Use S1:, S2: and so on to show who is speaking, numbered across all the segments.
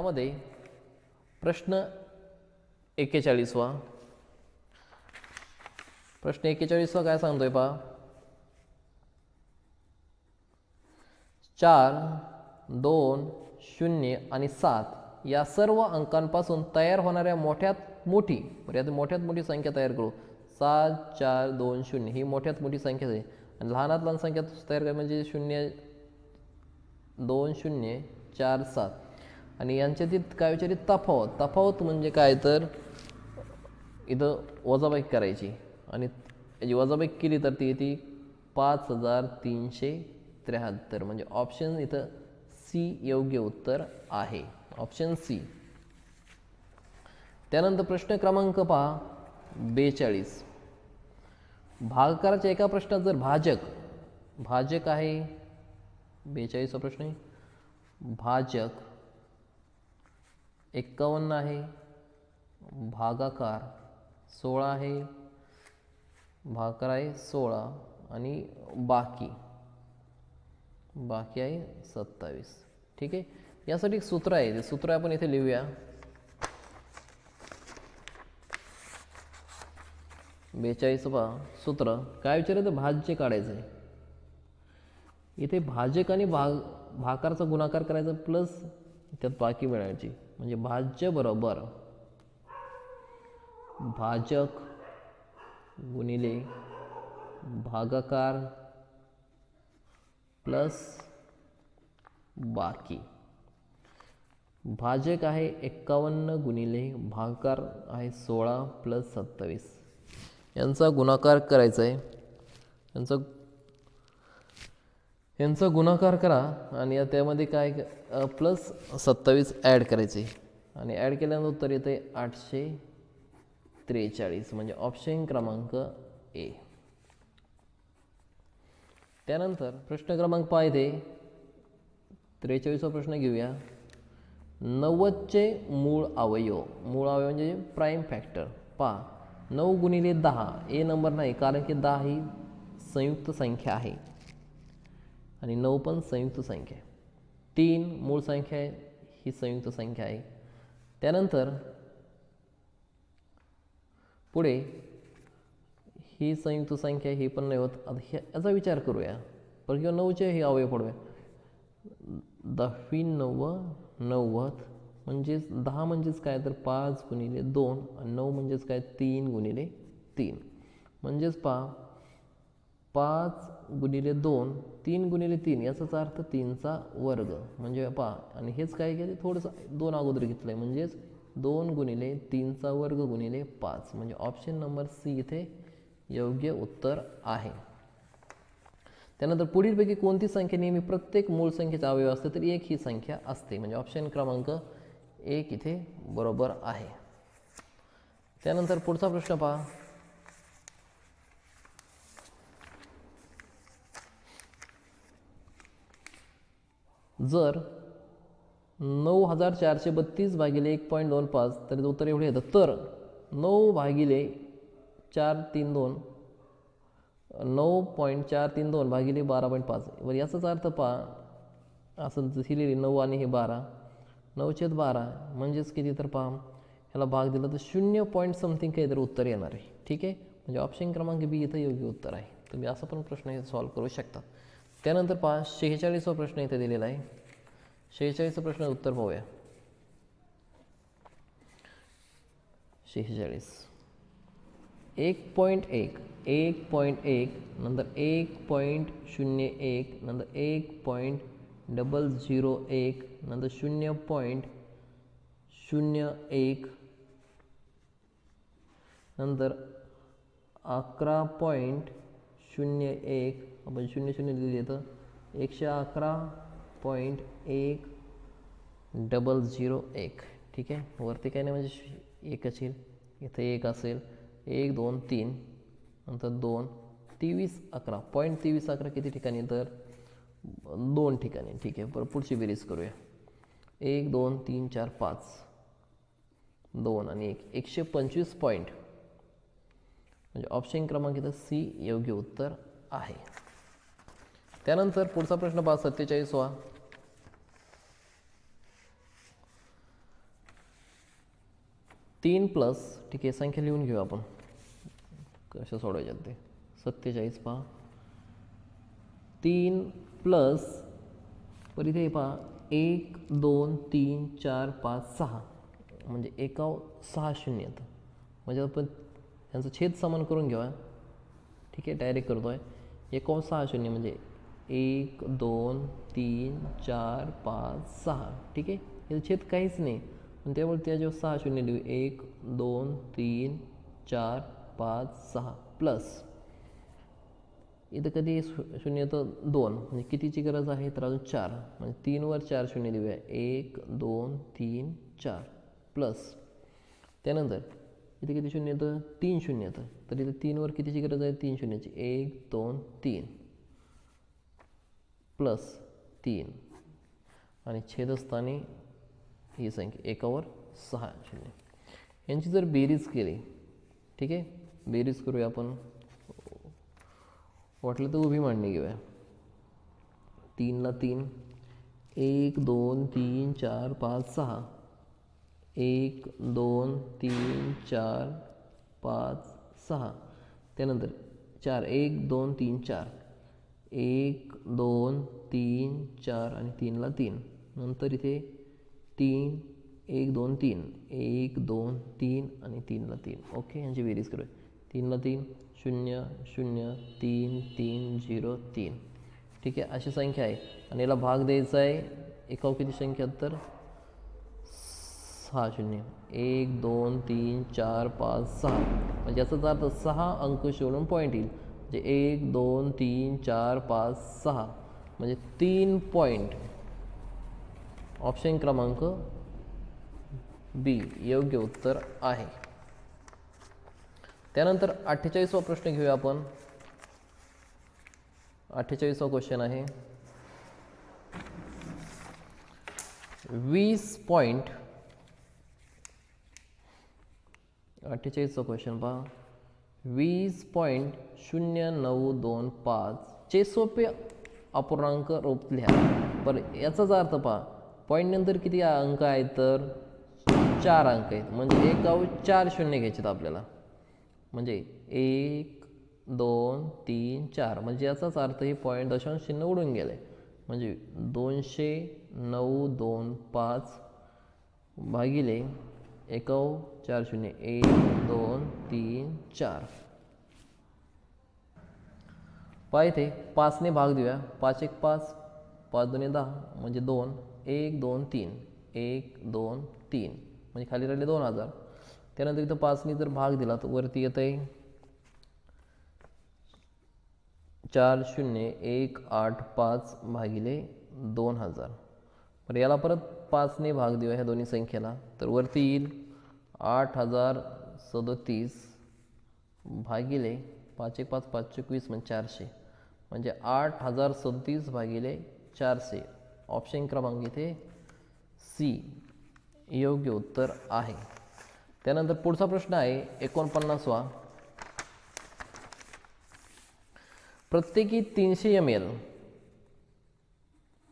S1: त्यामध्ये प्रश्न एक्केचाळीसवा प्रश्न एक्केचाळीसवा काय सांगतोय पहा. चार दोन शून्य आणि सात या सर्व अंकांपासून तयार होणाऱ्या मोठ्यात मोठी म्हणजे मोठ्यात मोठी संख्या तयार करू. सात चार दोन शून्य ही मोठ्यात मोठी संख्या आहे. आणि लहानात लहान संख्या तयार करा म्हणजे शून्य दोन शून्य चार सात. आणि यांच्यातील काय विचारित तफावत. तफावत म्हणजे काय तर इथं वजाबाईक करायची. आणि याची वजाबाईक केली तर ती येते पाच हजार तीनशे त्र्याहत्तर. म्हणजे ऑप्शन इथं सी योग्य उत्तर आहे. ऑप्शन सी त्यानंतर प्रश्न क्रमांक पहा. बेचाळीस. भागकाराच्या एका प्रश्नात जर भाजक भाजक आहे बेचाळीसचा प्रश्न आहे. भाजक एक्कावन्न आहे भागाकार सोळा आहे भागाकार आहे सोळा आणि बाकी. बाकी आहे सत्तावीस. ठीक आहे? यासाठी एक सूत्र आहे ते सूत्र आपण इथे लिहूया. बेचाळीस पहा. सूत्र काय विचारायचं भाज्य काढायचं आहे इथे भाजक आणि भाग भाकारचा गुणाकार करायचा प्लस त्यात बाकी मिळायची. म्हणजे भाज्य बरोबर. भाजक गुणिले भागाकार प्लस बाकी. भाजक आहे एक्कावन्न गुणिले भागाकार आहे सोळा प्लस सत्तावीस. यांचा गुणाकार करायचा आहे. यांचा यांचा गुणाकार करा आणि त्यामध्ये काय प्लस सत्तावीस ॲड करायचे. आणि ॲड केल्यानंतर उत्तर येते आठशे त्रेचाळीस म्हणजे ऑप्शन क्रमांक ए त्यानंतर प्रश्न क्रमांक पाहिजे इथे त्रेचाळीसवा प्रश्न घेऊया. नव्वदचे मूळ अवयव मूळ अवयव म्हणजे प्राईम फॅक्टर पा नऊ गुणिले दहा ए नंबर नाही कारण की दहा ही संयुक्त संख्या आहे. आणि नऊ पण संयुक्त संख्या आहे. तीन मूळ संख्या आहे ही संयुक्त संख्या आहे. त्यानंतर पुढे ही संयुक्त संख्या ही पण नाही होत. आता याचा विचार करूया. पण किंवा नऊचे हे अवयव पडूया. दहावी नव्व नव्वद म्हणजेच दहा म्हणजेच काय? तर पाच गुणिले दोन आणि नऊ म्हणजेच काय? तीन गुणिले तीन. म्हणजेच पा पाच गुणिले दोन तीन गुणिले तीन याचाच अर्थ तीनचा वर्ग. म्हणजे पहा आणि हेच काय केले थोडंसं दोन अगोदर घेतलं आहे म्हणजेच दोन गुणिले तीनचा वर्ग गुणिले पाच. म्हणजे ऑप्शन नंबर सी इथे योग्य उत्तर आहे. त्यानंतर पुढीलपैकी कोणती संख्या नेहमी प्रत्येक मूळ संख्येचा अवयव असते तर एक ही संख्या असते. म्हणजे ऑप्शन क्रमांक एक इथे बरोबर आहे. त्यानंतर पुढचा प्रश्न पहा. जर नऊ हजार चारशे बत्तीस भागिले एक पॉईंट दोन पाच तर उत्तर एवढे येतं तर नऊ भागिले चार तीन दोन नऊ पॉईंट चार तीन दोन भागिले बारा पॉईंट पाच. वर याचाच अर्थ पहा असं जशी लिहिली नऊ आणि हे बारा नऊशेत बारा म्हणजेच किती? तर पहा ह्याला भाग दिला तर शून्य पॉईंट समथिंग काहीतरी उत्तर येणार आहे. ठीक आहे? म्हणजे ऑप्शन क्रमांक बी इथं योग्य उत्तर आहे. तुम्ही असं पण प्रश्न हे सॉल्व करू शकता. त्यानंतर पहा शेहेचाळीसवा प्रश्न इथे दिलेला आहे. शेहेचाळीसचा प्रश्न उत्तर पाहूया. शेहेचाळीस. एक पॉईंट एक एक पॉईंट एक नंतर एक पॉईंट शून्य एक नंतर एक पॉईंट डबल झिरो एक नंतर शून्य पॉईंट शून्य एक नंतर अकरा पॉईंट शून्य एक आपण शून्य शून्य लिहिले तर एकशे अकरा पॉईंट एक डबल झिरो एक. ठीक आहे? वरती काय नाही म्हणजे एक असेल इथे एक असेल. एक दोन तीन. नंतर दोन. तेवीस अकरा. पॉईंट तेवीस अकरा किती ठिकाणी तर दोन ठिकाणी ठीक आहे. बरं पुढची बेरीज करूया. एक दोन तीन चार पाच. दोन आणि एक. एकशे पंचवीस पॉईंट म्हणजे ऑप्शन क्रमांक इथं सी योग्य उत्तर आहे. त्यानंतर पुढचा प्रश्न पहा सत्तेचाळीस सत्तेचाळीसवा. तीन प्लस ठीक आहे संख्या लिहून घेऊ आपण. कशा सोडवायच्यात ते? सत्तेचाळीस पहा. तीन प्लस पर इथे पहा एक दोन तीन चार पाच सहा. म्हणजे एकाव सहा शून्य येतं. म्हणजे आपण यांचं छेद समान करून घेऊया. ठीक आहे डायरेक्ट करतो आहे एकाव सहा शून्य म्हणजे एक दोन तीन चार पाच सहा. ठीक आहे? याचं छेद काहीच नाही. पण त्यामुळे त्याच्यावर सहा शून्य लिहू. एक दोन तीन चार पाच सहा. प्लस इथं कधी शू शून्य तर दोन. म्हणजे कितीची गरज आहे? तर अजून चार. म्हणजे तीनवर चार शून्य देऊया एक दोन तीन चार. प्लस त्यानंतर इथे किती शून्य तर तीन शून्य तर इथं तीनवर कितीची गरज आहे? तीन शून्याची. एक दोन तीन. प्लस तीन. आणि छेदस्थानी ही संख्या एकावर सहा शून्य. यांची जर बेरीज केली ठीक आहे? बेरीज करूया आपण. वाटलं तर उभी मांडणी घेऊया. तीनला तीन. एक दोन तीन चार पाच सहा. एक दोन तीन चार पाच सहा. त्यानंतर चार एक दोन तीन चार. एक दोन तीन चार आणि तीनला तीन. नंतर इथे तीन एक दोन तीन. एक दोन तीन आणि तीनला तीन. ओके यांची बेरीज करूया. तीनला तीन शून्य शून्य तीन तीन झिरो तीन. ठीक आहे अशी संख्या आहे. आणि याला भाग द्यायचा आहे. एका किती संख्या तर सहा शून्य. एक दोन तीन चार पाच सहा. म्हणजे याचाच अर्थ सहा अंक शोधून पॉईंट येईल. म्हणजे एक दोन तीन चार पाच सहा. म्हणजे तीन पॉईंट ऑप्शन क्रमांक बी योग्य उत्तर आहे. त्यानंतर अठ्ठेचाळीसवा प्रश्न घेऊया आपण. अठ्ठेचाळीसवा क्वेश्चन आहे. वीस पॉईंट अठ्ठेचाळीसचा क्वेश्चन पहा. वीस पॉईंट शून्य नऊ दोन पाच चे सोपे अपूर्णांक रोप लिहा. बरं याचाच अर्थ पहा. पॉईंट नंतर किती अंक आहेत तर? चार अंक आहेत. म्हणजे एकावर चार शून्य घ्यायचे आपल्याला. म्हणजे एक दोन तीन चार. म्हणजे याचाच अर्थ हे पॉईंट दशांश चिन्ह उडून गेले म्हणजे दोनशे नऊ दोन पाच भागिले एकव चार शून्य एक दोन तीन चार. पहा इथे पाचने भाग देऊया. पाच एक पाच पाच दोन दहा म्हणजे दोन एक दोन तीन. एक दोन तीन. म्हणजे खाली राहिले दोन हजार. त्यानंतर इथं पाचने जर भाग दिला तर वरती येत आहे चार शून्य एक आठ पाच भागिले दोन हजार. बरं याला परत पाचने भाग देऊया ह्या दोन्ही संख्येला. तर वरती येईल आठ हजार सदतीस भागिले पाच एक पाच पाच चोवीस म्हणजे चारशे. म्हणजे आठ हजार सदतीस भागिले चारशे. ऑप्शन क्रमांक इथे सी योग्य उत्तर आहे. त्यानंतर पुढचा प्रश्न आहे एकोणपन्नासवा. प्रत्येकी तीनशे एम एल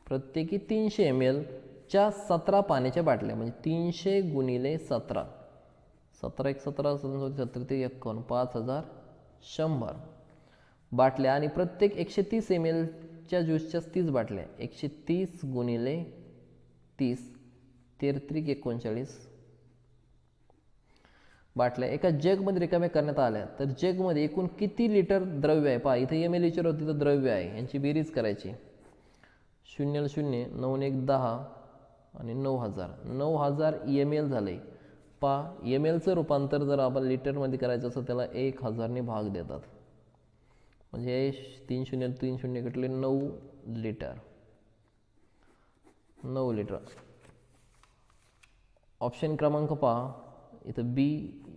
S1: प्रत्येकी तीनशे एम एलच्या सतरा पाण्याच्या बाटल्या म्हणजे तीनशे गुणिले सतरा. सतरा एक सतरा सत्तर ते एकावन्न पाच हजार शंभर. बाटल्या आणि प्रत्येक एकशे तीस एम एलच्या ज्यूसच्या तीस बाटल्या. एकशे तीस गुणिले तीस तेरत्रिक एकोणचाळीस. बाटल्या एका जगमध्ये रिकाम्या करण्यात आल्या तर जगमध्ये एकूण किती लिटर द्रव्य आहे? पहा इथे एम एल एचर होती तर द्रव्य आहे यांची बेरीज करायची. शून्य शून्य नऊ एक दहा आणि नऊ हजार. नऊ हजार एम एल झाले. पा एम एलचं रूपांतर जर आपण लिटरमध्ये करायचं असं त्याला एक हजारने भाग देतात. म्हणजे तीन शून्य तीन शून्य कटले नऊ लिटर. नऊ लिटर. ऑप्शन क्रमांक पहा. इथं बी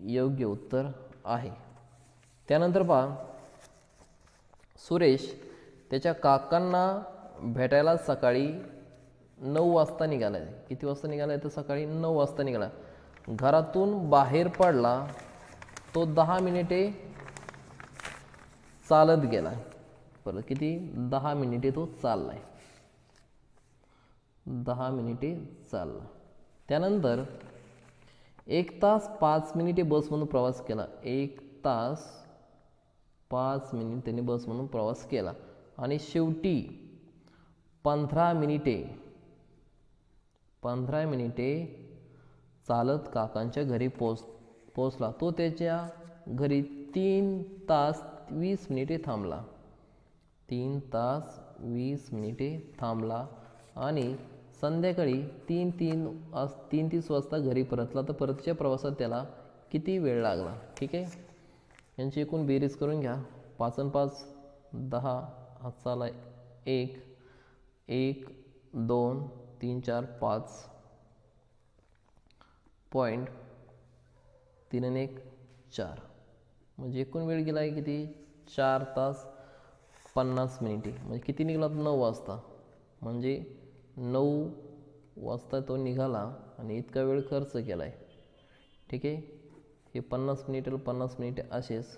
S1: योग्य उत्तर आहे. त्यानंतर पहा. सुरेश त्याच्या काकांना भेटायला सकाळी नऊ वाजता निघाला आहे किती वाजता निघाला आहे तर सकाळी नऊ वाजता निघाला. घरातून बाहेर पडला तो दहा मिनिटे चालत गेला. परत किती? दहा मिनिटे तो चाललाय. दहा मिनिटे चालला. त्यानंतर एक तास पाच मिनिटे बसमधून प्रवास केला. एक तास पाच मिनिट त्यांनी बसमधून प्रवास केला. आणि शेवटी पंधरा मिनिटे पंधरा मिनिटे चालत काकांच्या घरी पोच पोचला. तो त्याच्या घरी तीन तास वीस मिनिटे थांबला. तीन तास वीस मिनिटे थांबला आणि संध्याकाळी तीन तीन वाज तीन तीस वाजता घरी परतला. तर परतच्या प्रवासात त्याला किती वेळ लागला? ठीक आहे? यांची एकूण बेरीज करून घ्या. पाच आणि पाच दहा हाताला एक एक दोन तीन चार पाच. पॉईंट तीन आणि एक चार. म्हणजे एकूण वेळ गेला आहे किती? चार तास पन्नास मिनिटे. म्हणजे किती निघाला? तो नऊ वाजता. म्हणजे नऊ वाजता तो निघाला आणि इतका वेळ खर्च केला आहे ठीक आहे? हे पन्नास मिनिटं पन्नास मिनिटे असेच.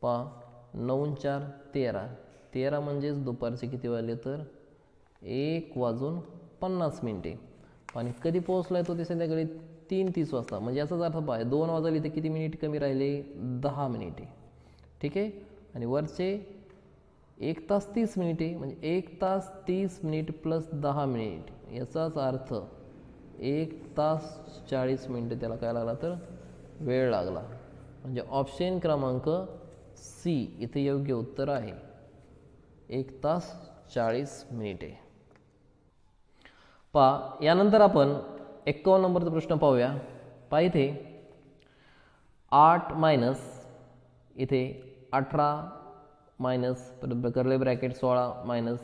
S1: पा नऊ चार तेरा. तेरा म्हणजेच दुपारचे किती वाजले तर? एक वाजून पन्नास मिनिटे. आणि कधी पोहोचला आहे तो ते संध्याकाळी तीन तीस वाजता. म्हणजे याचाच अर्थ पाय दोन वाजले तर किती मिनिट कमी राहिले? दहा मिनिटे. ठीक आहे? आणि वरचे एक तास तीस मिनिटे म्हणजे एक तास तीस मिनिट प्लस दहा मिनिट. याचाच अर्थ एक तास चाळीस मिनिटं त्याला काय लागला तर? वेळ लागला. म्हणजे ऑप्शन क्रमांक सी इथे योग्य उत्तर आहे. एक तास चाळीस मिनिटे. पा यानंतर आपण एक्कावन्न नंबरचा प्रश्न पाहूया. पा इथे. आठ मायनस इथे अठरा मायनस परत करले ब्रॅकेट सोळा मायनस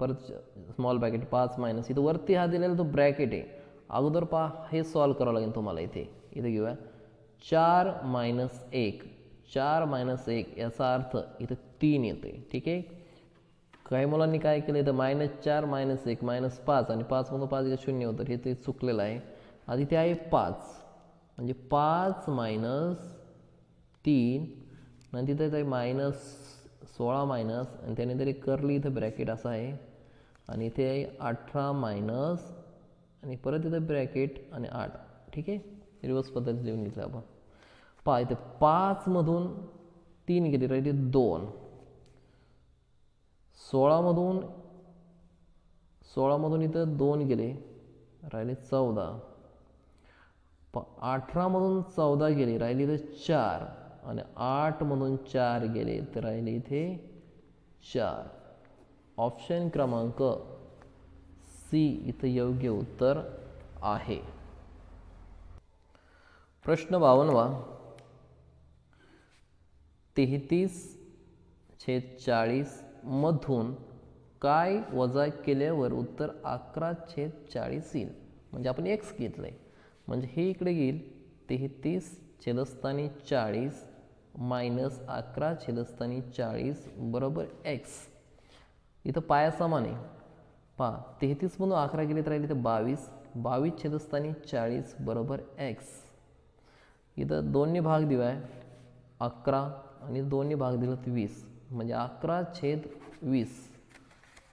S1: परत स्मॉल ब्रॅकेट पाच मायनस इथं वरती हा दिलेला तो ब्रॅकेट आहे अगोदर पहा हे सॉल्व करावं लागेल तुम्हाला इथे. इथे घेऊया. चार मायनस एक. चार मायनस एक याचा अर्थ इथं तीन येते. ठीक आहे? काही मुलांनी काय केलं तर मायनस चार मायनस एक मायनस पाच आणि पाचमधून पाच इथं शून्य होतं. हे ते चुकलेलं आहे. आधी ते आहे पाच. म्हणजे पाच मायनस तीन आणि तिथं आहे मायनस सोळा मायनस आणि त्याने तरी करली इथं ब्रॅकेट असं आहे. आणि इथे आहे अठरा मायनस आणि परत इथं ब्रॅकेट आणि आठ. ठीक आहे? रिवर्स पद्धतीत लिहून घेतलं आपण. पा इथे पाचमधून तीन गेले राहिले दोन. सोळामधून सोळामधून इथं दोन गेले राहिले चौदा. प अठरामधून चौदा गेले राहिले इथं चार. आणि आठमधून चार गेले तर राहिले इथे चार. ऑप्शन क्रमांक सी इथं योग्य उत्तर आहे. प्रश्न बावनवा तेहतीस छेद चाळीस मधून काय वजा केल्यावर उत्तर अकरा छेद चाळीस येईल. म्हणजे आपण एक्स घेतलं आहे म्हणजे हे इकडे येईल तेहतीस छेदस्थानी चाळीस मायनस अकरा छेदस्थानी चाळीस बरोबर एक्स इथं पायासमान आहे. पहा तेहतीसमधून अकरा गेले तर राहिले तर बावीस. बावीस छेदस्थानी चाळीस बरोबर एक्स इथं दोन्ही भाग दिवा आहे अकरा आणि दोन्ही भाग दिलं तर वीस. म्हणजे अकरा छेद वीस.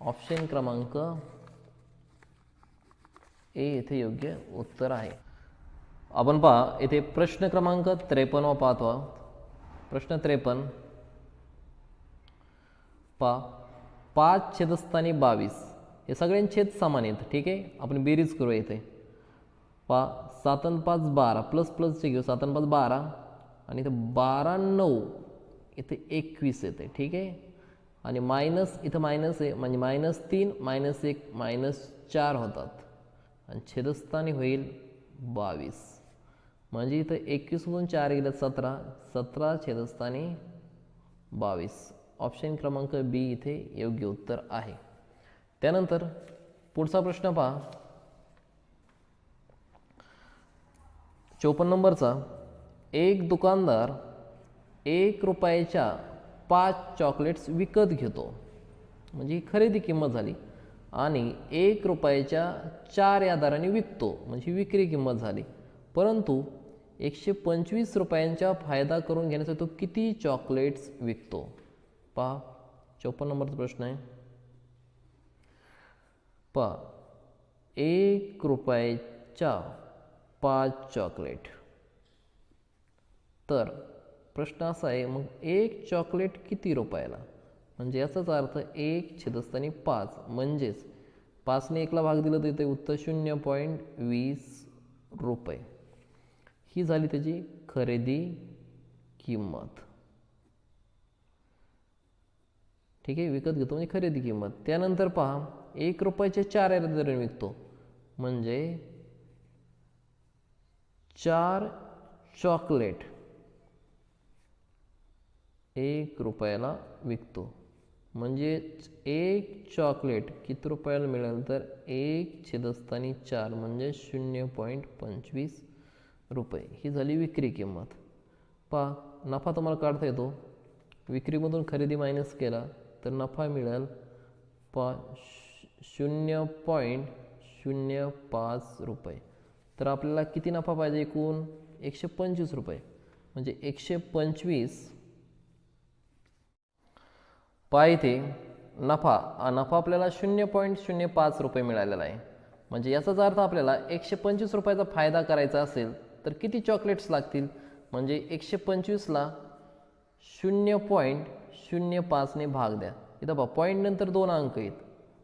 S1: ऑप्शन क्रमांक ए येथे योग्य उत्तर आहे. आपण पहा येथे प्रश्न क्रमांक त्रेपन्न पाहतो. प्रश्न त्रेपन्न. पहा पाच छेदस्थानी बावीस. हे सगळ्यांचे छेद समान आहेत ठीक आहे? आपण बेरीज करूया इथे. पा सातन पाच बारा प्लस प्लसचे घेऊ. सातन पाच बारा. आणि इथे बारा नऊ. इथे एकवीस येते ठीक आहे? आणि मायनस इथं मायनस आहे म्हणजे मायनस तीन मायनस एक मायनस चार होतात. आणि छेदस्थानी होईल बावीस. म्हणजे इथं एकवीसमधून चार गेलं सतरा सतरा छेदस्थानी बावीस. ऑप्शन क्रमांक बी इथे योग्य उत्तर आहे. त्यानंतर पुढचा प्रश्न पहा. चोपन्न नंबरचा एक दुकानदार एक रुपयाच्या पाच चॉकलेट्स विकत घेतो. म्हणजे ही खरेदी किंमत झाली. आणि एक रुपयाच्या चार या दराने विकतो. म्हणजे विक्री किंमत झाली. परंतु एकशे पंचवीस रुपयांचा फायदा करून घेण्यासाठी तो किती चॉकलेट्स विकतो? पहा चौपन्न नंबरचा प्रश्न आहे. पहा एक रुपयाच्या पाच चॉकलेट. तर प्रश्न असा आहे मग एक चॉकलेट किती रुपयाला? म्हणजे याचाच अर्थ एक छेदस्थानी पाच. म्हणजेच पाचने एकला भाग दिला तर ते उत्तर शून्य पॉईंट वीस रुपये. ही झाली त्याची खरेदी किंमत. ठीक आहे विकत घेतो म्हणजे खरेदी किंमत. त्यानंतर पहा एक रुपयाचे चार दराने विकतो. म्हणजे चार चॉकलेट एक रुपयाला विकतो. म्हणजेच एक चॉकलेट किती रुपयाला मिळेल तर एक छेदस्थानी चार म्हणजे शून्य पॉईंट पंचवीस रुपये. ही झाली विक्री किंमत. पहा नफा तुम्हाला काढता येतो. विक्रीमधून खरेदी मायनस केला तर नफा मिळेल. पा शून्य पॉईंट शून्य पाच रुपये. तर आपल्याला किती नफा पाहिजे एकूण? एकशे पंचवीस रुपये. म्हणजे एकशे पंचवीस पहा इथे नफा नफा आपल्याला शून्य पॉईंट शून्य पाच रुपये मिळालेला आहे. म्हणजे याचाच अर्थ आपल्याला एकशे पंचवीस रुपयाचा फायदा करायचा असेल तर किती चॉकलेट्स लागतील? म्हणजे एकशे पंचवीसला शून्य पॉईंट शून्य पाचने भाग द्या. इथं पहा पॉईंट नंतर दोन अंक आहेत.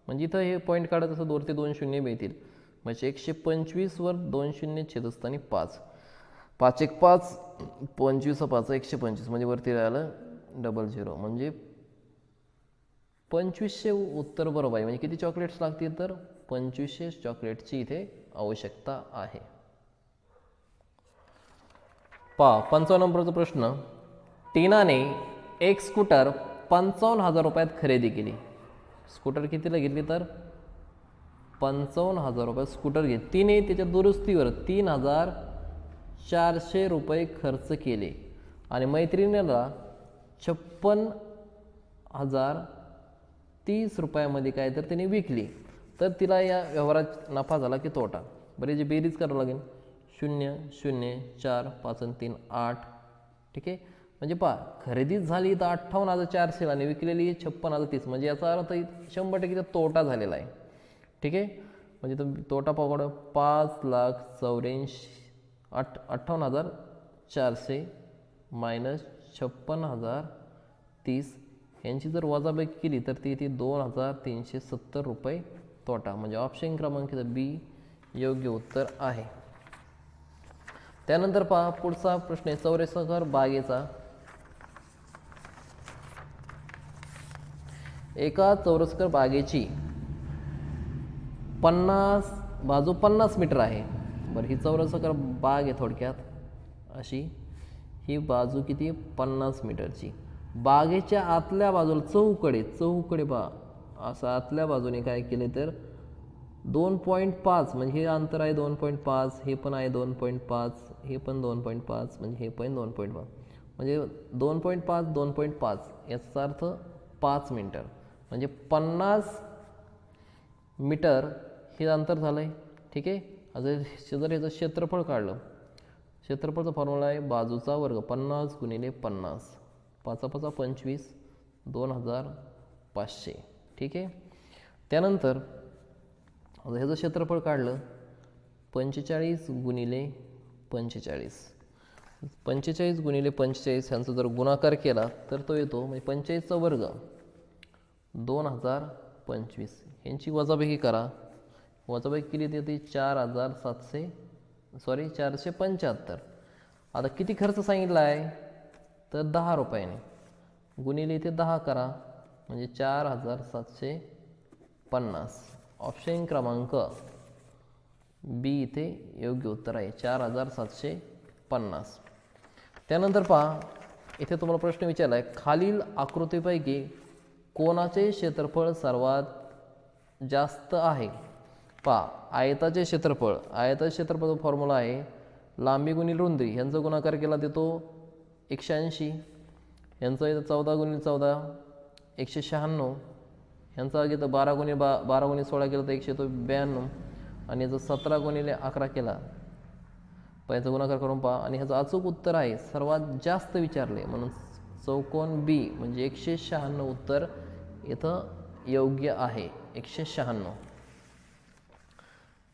S1: म्हणजे इथं हे पॉईंट काढत असं दोन ते दोन शून्य मिळतील. म्हणजे एकशे पंचवीसवर दोन शून्य छेदस्थानी पाच. पाच एक पाच पंचवीस पाच एकशे पंचवीस. म्हणजे वरती राहिलं डबल झिरो म्हणजे पंचवीसशे उत्तर बरोबर आहे. म्हणजे किती चॉकलेट्स लागतील तर? पंचवीसशे चॉकलेटची इथे आवश्यकता आहे. पा पंचावन्न नंबरचा प्रश्न. टीनाने एक स्कूटर पंचावन्न हजार रुपयात खरेदी केली. स्कूटर कितीला घेतली तर? पंचावन्न हजार रुपये स्कूटर घेत तिने त्याच्या दुरुस्तीवर तीन हजार चारशे रुपये खर्च केले. आणि मैत्रिणीला छप्पन हजार तीस रुपयामध्ये काय तर तिने विकली. तर तिला या व्यवहारात नफा झाला की तोटा. बरे जे बेरीज करावं लागेल. शून्य शून्य चार पाच आणि तीन आठ. ठीक आहे? म्हणजे पहा खरेदी झाली तर अठ्ठावन्न हजार चारशे आणि विकलेली छप्पन हजार तीस. म्हणजे याचा अर्थ शंभर टक्के तोटा झालेला आहे. ठीक आहे? म्हणजे तो तोटा पकडा पाच लाख चौऱ्याऐंशी अठ अठ्ठावन्न हजार चारशे मायनस छप्पन हजार तीस यांची जर वजाबाकी केली तर ती ती दोन हजार तीनशे सत्तर रुपये तोटा. म्हणजे ऑप्शन क्रमांक बी योग्य उत्तर आहे. त्यानंतर पहा पुढचा प्रश्न आहे. चौरेसकर बागेचा. एका चौरसकर बागेची पन्नास बाजू पन्नास मीटर आहे. बरं ही चौरसकर बाग आहे थोडक्यात. अशी ही बाजू किती? पन्नास मीटरची. बागेच्या आतल्या बाजूला चौकडे चौकडे बा असं आतल्या बाजूने काय केले तर दोन पॉईंट पाच म्हणजे हे अंतर आहे दोन पॉईंट पाच हे पण आहे दोन पॉईंट पाच हे पण दोन पॉईंट पाच म्हणजे हे पण दोन पॉईंट पाच. म्हणजे दोन पॉईंट पाच दोन पॉईंट पाच याचा अर्थ पाच मीटर. म्हणजे पन्नास मीटर हे अंतर झालं आहे ठीक आहे? असं जर ह्याचं क्षेत्रफळ काढलं क्षेत्रफळचा फॉर्म्युला आहे बाजूचा वर्ग पन्नास गुणिले पन्नास. पाचा पाचा पंचवीस दोन हजार पाचशे. ठीक आहे? त्यानंतर ह्याचं क्षेत्रफळ काढलं पंचेचाळीस गुणिले पंचेचाळीस. पंचेचाळीस गुणिले पंचेचाळीस ह्यांचा जर गुणाकार केला तर तो येतो म्हणजे पंचेचाळीसचा वर्ग दोन हजार पंचवीस. यांची वजाबाकी करा. वजाबाकी केली तर ती चार हजार सातशे सॉरी चारशे पंच्याहत्तर. आता किती खर्च सांगितला आहे? तर दहा रुपयाने. गुणिले इथे दहा करा म्हणजे चार हजार सातशे पन्नास. ऑप्शन क्रमांक बी इथे योग्य उत्तर आहे चार हजार सातशे पन्नास. त्यानंतर पहा इथे तुम्हाला प्रश्न विचारला आहे खालील आकृतीपैकी कोणाचे क्षेत्रफळ सर्वात जास्त आहे? पहा आयताचे क्षेत्रफळ आयताचे क्षेत्रफळाचा फॉर्म्युला आहे लांबी गुणिले रुंदी यांचा गुणाकार केला देतो एकशे ऐंशी यांचा इथं चौदा गुणिले चौदा एकशे शहाण्णव यांचा घेतं बारा गुणिले बा बारा गुणिले सोळा केलं तर एकशे तो ब्याण्णव आणि याचा सतरा गुणिले अकरा केला. याचा गुणाकार करून पहा. आणि ह्याचं अचूक उत्तर आहे सर्वात जास्त विचारले म्हणून चौकोन बी म्हणजे एकशे शहाण्णव उत्तर इथं योग्य आहे एकशे शहाण्णव.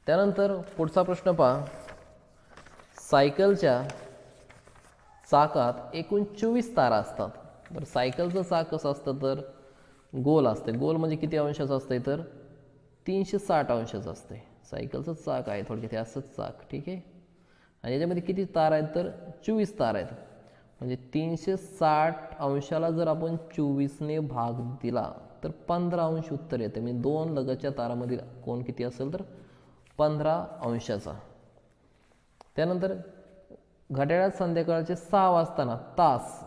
S1: त्यानंतर पुढचा प्रश्न पहा. सायकलच्या चाकात एकूण चोवीस तारा असतात. बरं सायकलचं चाक कसं असतं तर? गोल असते. गोल म्हणजे किती अंशाचं असतंय तर? तीनशे साठ अंशाचं असते सायकलचं चाक आहे थोडक्यात हे असंच चाक ठीक आहे? आणि याच्यामध्ये किती तार आहेत तर? चोवीस तार आहेत. म्हणजे तीनशे साठ अंशाला जर आपण चोवीसने भाग दिला तर पंधरा अंश उत्तर येते. म्हणजे दोन लगतच्या तारामधील कोण किती असेल तर? पंधरा अंशाचा. त्यानंतर घड्याळात संध्याकाळचे सहा वाजताना तास.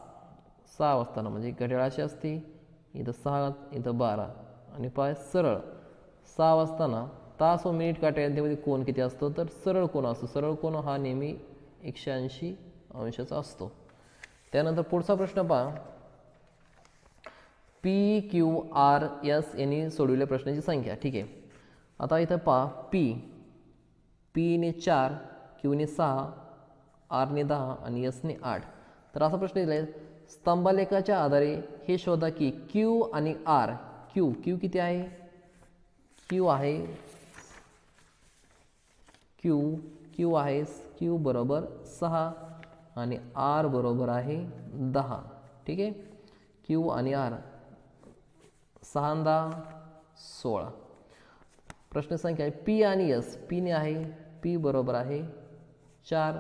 S1: सहा वाजताना म्हणजे घड्याळाची असते इथं सहा इथं बारा आणि पाय सरळ. सहा वाजताना तास व मिनिट काट्या यांच्यामध्ये कोण किती असतो तर सरळ कोण असतो? सरळ कोण हा नेहमी एकशे ऐंशी अंशाचा असतो. त्यानंतर पुढचा प्रश्न पहा. पी क्यू आर एस यांनी सोडविल्या प्रश्नाची संख्या. ठीक आहे. आता इथं पहा. पी. पीने चार क्यूने सहा आरने दहा आणि यसने आठ. तर असा प्रश्न दिला आहे. स्तंभालेखाच्या आधारे हे शोधा की क्यू आणि आर क्यू क्यू किती आहे? क्यू आहे क्यू क्यू आहे क्यू बरोबर सहा आणि आर बरोबर आहे दहा. ठीक आहे? क्यू आणि आर सहा दहा सोळा. प्रश्न संख्या आहे. पी आणि एस पीने आहे पी बरोबर आहे चार.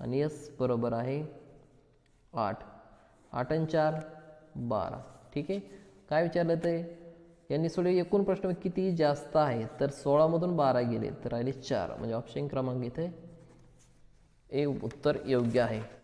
S1: आणि एस बरोबर आहे आठ. आठ आणि चार बारा. ठीक आहे? काय विचारलं ते? यांनी सोडे एकूण प्रश्न किती जास्त आहे तर सोळामधून बारा गेले तर राहिले चार. म्हणजे ऑप्शन क्रमांक इथे ए उत्तर योग्य आहे.